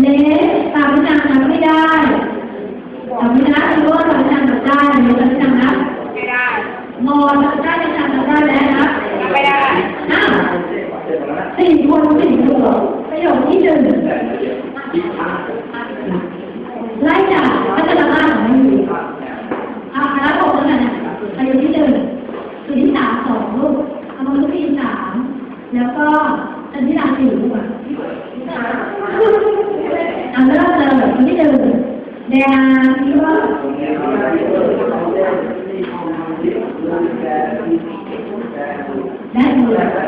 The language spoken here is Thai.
เลสตามพิจารณาไม่ได้ตามพิจารณารู้ว่าตามพิจารณาได้หรือตามพิจารณาไม่ได้มอตามพิจารณาได้แล้วนะไม่ได้อ้าวสี่คนสี่ตัวประโยคที่หนึ่งไล่จากพัฒนาการของมันอยู่อ่าแล้วหกแล้วกันนะประโยคที่หนึ่งคือที่สามสองลูกเอามาลูกที่สามแล้วก็อันที่สามสี่ลูกอะอ่าเริ่ มเลยค